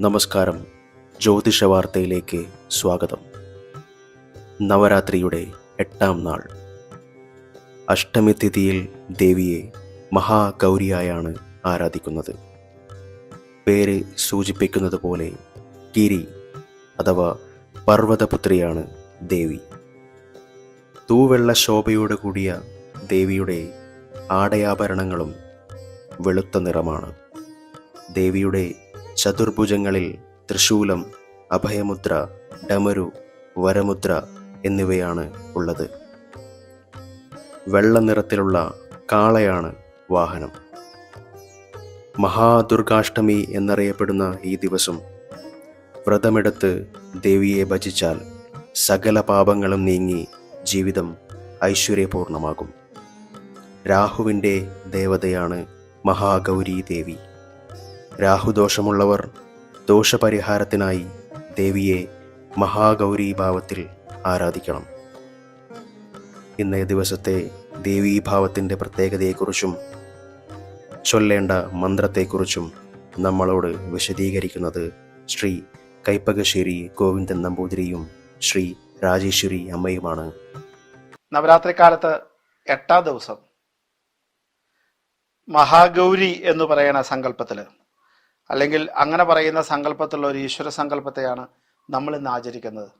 നമസ്കാരം. ജ്യോതിഷ വാർത്തയിലേക്ക് സ്വാഗതം. നവരാത്രിയുടെ എട്ടാം നാൾ. അഷ്ടമി തിഥിയിൽ ദേവിയെ മഹാഗൗരിയായാണ് ആരാധിക്കുന്നത്. പേര് സൂചിപ്പിക്കുന്നത് പോലെ ഗിരി അഥവാ പർവതപുത്രിയാണ് ദേവി. തൂവെള്ള ശോഭയോട് കൂടിയ ദേവിയുടെ ആടയാഭരണങ്ങളും വെളുത്ത നിറമാണ്. ദേവിയുടെ ചതുർഭുജങ്ങളിൽ തൃശൂലം അഭയമുദ്ര ഡമരു വരമുദ്ര എന്നിവയാണ് ഉള്ളത്. വെള്ള നിറത്തിലുള്ള കാളയാണ് വാഹനം. മഹാദുർഗാഷ്ടമി എന്നറിയപ്പെടുന്ന ഈ ദിവസം വ്രതമെടുത്ത് ദേവിയെ ഭജിച്ചാൽ സകല പാപങ്ങളും നീങ്ങി ജീവിതം ഐശ്വര്യപൂർണമാകും. രാഹുവിന്റെ ദേവതയാണ് മഹാഗൗരി ദേവി രാഹുദോഷമുള്ളവർ ദോഷപരിഹാരത്തിനായി ദേവിയെ മഹാഗൗരി ഭാവത്തിൽ ആരാധിക്കണം. ഇന്നേ ദിവസത്തെ ദേവീഭാവത്തിന്റെ പ്രത്യേകതയെക്കുറിച്ചും ചൊല്ലേണ്ട മന്ത്രത്തെക്കുറിച്ചും നമ്മളോട് വിശദീകരിക്കുന്നത് ശ്രീ കൈപ്പകശ്ശേരി ഗോവിന്ദൻ നമ്പൂതിരിയും ശ്രീ രാജേശ്വരി അമ്മയുമാണ്. നവരാത്രി കാലത്ത് എട്ടാം ദിവസം മഹാഗൗരി എന്ന് പറയുന്ന സങ്കല്പത്തിൽ അല്ലെങ്കിൽ അങ്ങനെ പറയുന്ന സങ്കല്പത്തിലുള്ള ഒരു ഈശ്വര സങ്കല്പത്തെയാണ് നമ്മൾ ഇന്ന് ആചരിക്കുന്നത്.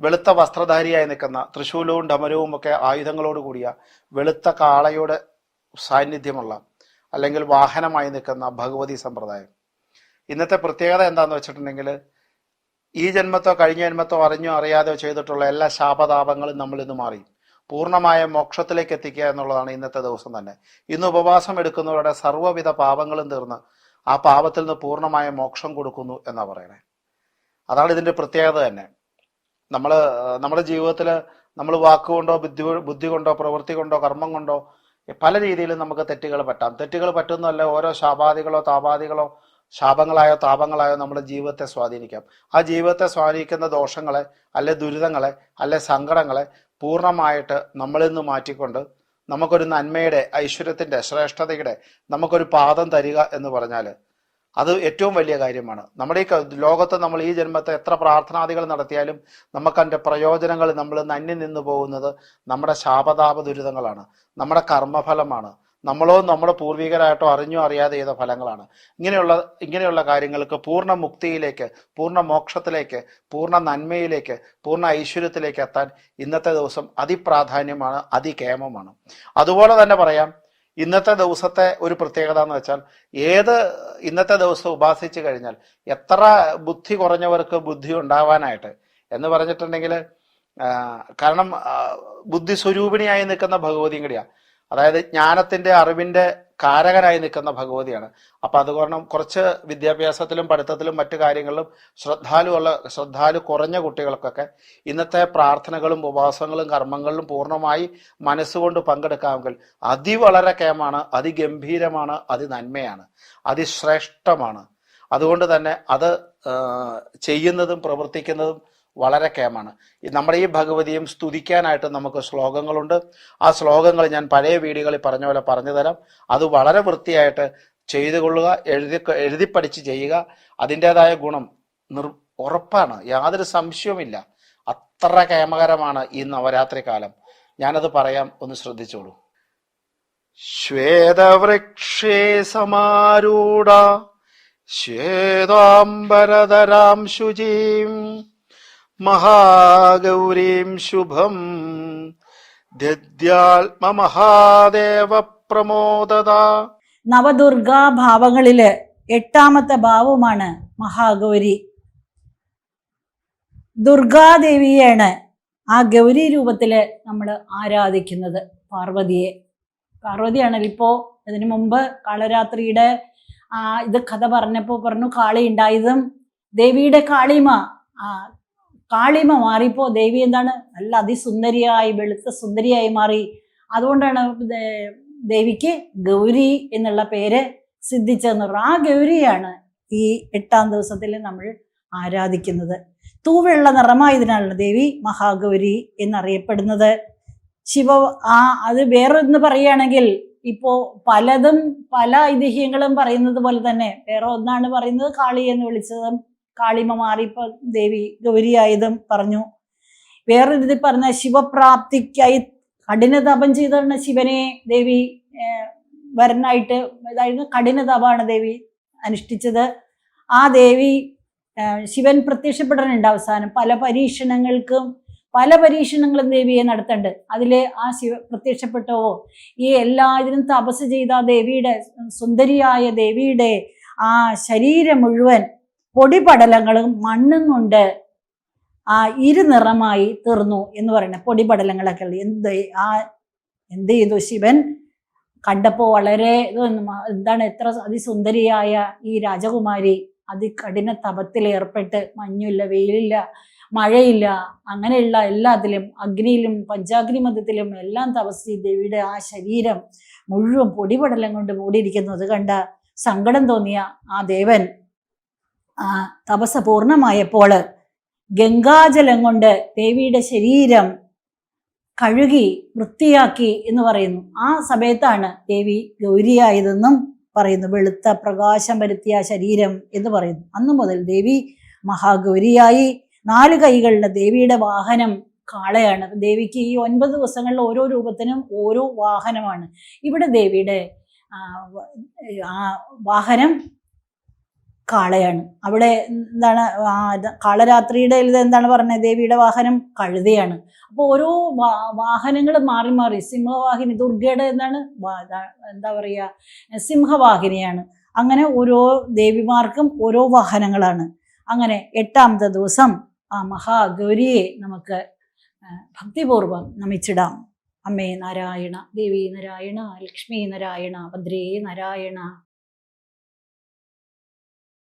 വെളുത്ത വസ്ത്രധാരിയായി നിൽക്കുന്ന തൃശൂലവും ഡമരവും ഒക്കെ ആയുധങ്ങളോട് കൂടിയ വെളുത്ത കാളയുടെ സാന്നിധ്യമുള്ള അല്ലെങ്കിൽ വാഹനമായി നിൽക്കുന്ന ഭഗവതി സമ്പ്രദായം. ഇന്നത്തെ പ്രത്യേകത എന്താന്ന് വെച്ചിട്ടുണ്ടെങ്കിൽ ഈ ജന്മത്തോ കഴിഞ്ഞ ജന്മത്തോ അറിഞ്ഞോ അറിയാതെയോ ചെയ്തിട്ടുള്ള എല്ലാ ശാപതാപങ്ങളും നമ്മൾ ഇന്ന് മാറി. പൂർണമായ മോക്ഷത്തിലേക്ക് എത്തിക്കുക എന്നുള്ളതാണ് ഇന്നത്തെ ദിവസം തന്നെ. ഇന്ന് ഉപവാസം എടുക്കുന്നവരുടെ സർവവിധ പാപങ്ങളും തീർന്ന് ആ പാപത്തിൽ നിന്ന് പൂർണമായ മോക്ഷം കൊടുക്കുന്നു എന്നാ പറയണേ. അതാണ് ഇതിന്റെ പ്രത്യേകത തന്നെ. നമ്മൾ നമ്മുടെ ജീവിതത്തിൽ നമ്മൾ വാക്കുകൊണ്ടോ ബുദ്ധി ബുദ്ധി കൊണ്ടോ പ്രവൃത്തി കൊണ്ടോ കർമ്മം കൊണ്ടോ പല രീതിയിലും നമുക്ക് തെറ്റുകൾ പറ്റാം. തെറ്റുകൾ പറ്റുന്നതല്ല ഓരോ ശാപാദികളോ താപാദികളോ ശാപങ്ങളായോ താപങ്ങളായോ നമ്മുടെ ജീവിതത്തെ സ്വാധീനിക്കാം. ആ ജീവിതത്തെ സ്വാധീനിക്കുന്ന ദോഷങ്ങളെ അല്ലെ ദുരിതങ്ങളെ അല്ലെ സങ്കടങ്ങളെ പൂർണമായിട്ട് നമ്മളിൽ നിന്ന് മാറ്റിക്കൊണ്ട് നമുക്കൊരു നന്മയുടെ ഐശ്വര്യത്തിന്റെ ശ്രേഷ്ഠതയുടെ നമുക്കൊരു പാദം തരിക എന്ന് പറഞ്ഞാൽ അത് ഏറ്റവും വലിയ കാര്യമാണ്. നമ്മുടെ ഈ ലോകത്ത് നമ്മൾ ഈ ജന്മത്തെ എത്ര പ്രാർത്ഥനാദികൾ നടത്തിയാലും നമുക്ക് അതിന്റെ പ്രയോജനങ്ങൾ നമ്മൾ നന്നി നിന്ന് പോകുന്നത് നമ്മുടെ ശാപതാപ ദുരിതങ്ങളാണ് നമ്മുടെ കർമ്മഫലമാണ്. നമ്മളോ നമ്മുടെ പൂർവികരായിട്ടോ അറിഞ്ഞോ അറിയാതെ ചെയ്ത ഫലങ്ങളാണ്. ഇങ്ങനെയുള്ള ഇങ്ങനെയുള്ള കാര്യങ്ങൾക്ക് പൂർണ മുക്തിയിലേക്ക് പൂർണ മോക്ഷത്തിലേക്ക് പൂർണ നന്മയിലേക്ക് പൂർണ ഐശ്വര്യത്തിലേക്ക് എത്താൻ ഇന്നത്തെ ദിവസം അതിപ്രാധാന്യമാണ് അതികേമമാണ്. അതുപോലെ തന്നെ പറയാം ഇന്നത്തെ ദിവസത്തെ ഒരു പ്രത്യേകത എന്ന് വെച്ചാൽ ഏത് ഇന്നത്തെ ദിവസം ഉപാസിച്ചു കഴിഞ്ഞാൽ എത്ര ബുദ്ധി കുറഞ്ഞവർക്ക് ബുദ്ധി ഉണ്ടാവാനായിട്ട് എന്ന് പറഞ്ഞിട്ടുണ്ടെങ്കിൽ കാരണം ബുദ്ധി സ്വരൂപിണിയായി നിൽക്കുന്ന ഭഗവതിയും കൂടിയാണ് അതായത് ജ്ഞാനത്തിന്റെ അറിവിന്റെ കാരകനായി നിൽക്കുന്ന ഭഗവതിയാണ്. അപ്പൊ അത് കാരണം കുറച്ച് വിദ്യാഭ്യാസത്തിലും പഠിത്തത്തിലും മറ്റു കാര്യങ്ങളിലും ശ്രദ്ധാലുവുള്ള ശ്രദ്ധാലു കുറഞ്ഞ കുട്ടികൾക്കൊക്കെ ഇന്നത്തെ പ്രാർത്ഥനകളും ഉപവാസങ്ങളും കർമ്മങ്ങളിലും പൂർണമായി മനസ്സുകൊണ്ട് പങ്കെടുക്കാമെങ്കിൽ അതി വളരെ കേമാണ് അതിഗംഭീരമാണ് അതി നന്മയാണ് അതിശ്രേഷ്ഠമാണ്. അതുകൊണ്ട് തന്നെ അത് ചെയ്യുന്നതും പ്രവർത്തിക്കുന്നതും വളരെ കേമാണ് നമ്മുടെ ഈ ഭഗവതിയും സ്തുതിക്കാനായിട്ട് നമുക്ക് ശ്ലോകങ്ങളുണ്ട്. ആ ശ്ലോകങ്ങൾ ഞാൻ പഴയ വീഡിയോകളിൽ പറഞ്ഞ പോലെ പറഞ്ഞു തരാം. അത് വളരെ വൃത്തിയായിട്ട് ചെയ്തു കൊള്ളുക എഴുതി എഴുതി ചെയ്യുക. അതിന്റെതായ ഗുണം നിർ ഉറപ്പാണ്. യാതൊരു സംശയവുമില്ല. അത്ര കേമകരമാണ് ഈ നവരാത്രി കാലം. ഞാനത് പറയാം ഒന്ന് ശ്രദ്ധിച്ചോളൂ. ശ്വേതവൃക്ഷേ സമാരൂഢ ശ്വേതാംബരധരാം ശുചീം മഹാഗൗരീം ശുഭം. ദദ്യാത്മമഹാദേവ പ്രമോദത. നവദുർഗാ ഭാവങ്ങളിൽ എട്ടാമത്തെ ഭാവമാണ് മഹാഗൗരി. ദുർഗാദേവിയാണ് ആ ഗൗരി രൂപത്തിൽ നമ്മൾ ആരാധിക്കുന്നത് പാർവതിയെ. പാർവതിയാണ് ഇപ്പോ അതിനു മുമ്പ് കാളരാത്രിയുടെ ആ ഇത് കഥ പറഞ്ഞപ്പോ പറഞ്ഞു കാളി ഉണ്ടായതും ദേവിയുടെ കാളിമ ആ കാളിമ മാറിയപ്പോൾ ദേവി എന്താണ് നല്ല അതിസുന്ദരിയായി വെളുത്ത സുന്ദരിയായി മാറി. അതുകൊണ്ടാണ് ദേവിക്ക് ഗൗരി എന്നുള്ള പേര് സിദ്ധിച്ചതെന്ന് ആ ഗൗരിയാണ് ഈ എട്ടാം ദിവസത്തിൽ നമ്മൾ ആരാധിക്കുന്നത്. തൂവെള്ള നിറമായതിനാണ് ദേവി മഹാഗൗരി എന്നറിയപ്പെടുന്നത്. ശിവ ആ അത് വേറൊന്ന് പറയുകയാണെങ്കിൽ ഇപ്പോ പലതും പല ഐതിഹ്യങ്ങളും പറയുന്നത് പോലെ തന്നെ വേറെ ഒന്നാണ് പറയുന്നത് കാളി എന്ന് വിളിച്ചതും കാളിമ മാറിയപ്പോൾ ദേവി ഗൗരിയായതും പറഞ്ഞു. വേറൊരു ഇതിൽ പറഞ്ഞ ശിവപ്രാപ്തിക്കായി കഠിന തപം ചെയ്താണ് ശിവനെ ദേവി വരനായിട്ട് അതായത് കഠിന തപമാണ് ദേവി അനുഷ്ഠിച്ചത്. ആ ദേവി ശിവൻ പ്രത്യക്ഷപ്പെടാനുണ്ട് അവസാനം. പല പരീക്ഷണങ്ങൾക്കും പല പരീക്ഷണങ്ങളും ദേവിയെ നടത്തുന്നുണ്ട് അതിൽ ആ ശിവ പ്രത്യക്ഷപ്പെട്ടവോ ഈ എല്ലാ ഇതിനും തപസ് ചെയ്ത ദേവിയുടെ സുന്ദരിയായ ദേവിയുടെ ആ ശരീരം മുഴുവൻ പൊടിപടലങ്ങളും മണ്ണും കൊണ്ട് ആ ഇരുനിറമായി തീർന്നു എന്ന് പറയുന്നത് പൊടിപടലങ്ങളൊക്കെ എന്ത് ആ എന്ത് ചെയ്തു ശിവൻ? കണ്ടപ്പോൾ വളരെ എന്താണ് എത്ര അതിസുന്ദരിയായ ഈ രാജകുമാരി. അതികഠിന തപത്തിൽ ഏർപ്പെട്ട് മഞ്ഞില്ല വെയിലില്ല മഴയില്ല അങ്ങനെയുള്ള എല്ലാത്തിലും അഗ്നിയിലും പഞ്ചാഗ്നി മതത്തിലും എല്ലാം തപസ് ദേവിയുടെ ആ ശരീരം മുഴുവൻ പൊടിപടലം കൊണ്ട് മൂടിയിരിക്കുന്നത് കണ്ട സങ്കടം തോന്നിയ ആ ദേവൻ. തപസ് പൂർണമായപ്പോൾ ഗംഗാജലം കൊണ്ട് ദേവിയുടെ ശരീരം കഴുകി വൃത്തിയാക്കി എന്ന് പറയുന്നു. ആ സമയത്താണ് ദേവി ഗൗരിയായതെന്നും പറയുന്നു. വെളുത്ത പ്രകാശം വരുത്തിയ ശരീരം എന്ന് പറയുന്നു. അന്നു മുതൽ ദേവി മഹാഗൗരിയായി. നാല് കൈകളുടെ ദേവിയുടെ വാഹനം കാളയാണ്. ദേവിക്ക് ഈ ഒൻപത് ദിവസങ്ങളിൽ ഓരോ രൂപത്തിനും ഓരോ വാഹനമാണ്. ഇവിടെ ദേവിയുടെ ആ വാഹനം കാളയാണ്. അവിടെ എന്താണ് കാളരാത്രിയുടെ ഇത് എന്താണ് പറഞ്ഞത്? ദേവിയുടെ വാഹനം കഴുതയാണ്. അപ്പോൾ ഓരോ വാഹനങ്ങൾ മാറി മാറി. സിംഹവാഹിനി ദുർഗയുടെ എന്താണ് എന്താ പറയുക സിംഹവാഹിനിയാണ്. അങ്ങനെ ഓരോ ദേവിമാർക്കും ഓരോ വാഹനങ്ങളാണ്. അങ്ങനെ എട്ടാമത്തെ ദിവസം ആ മഹാഗൗരിയെ നമുക്ക് ഭക്തിപൂർവം നമിച്ചിടാം. അമ്മേ നാരായണ ദേവി നാരായണ ലക്ഷ്മി നാരായണ ഭദ്രേ നാരായണ.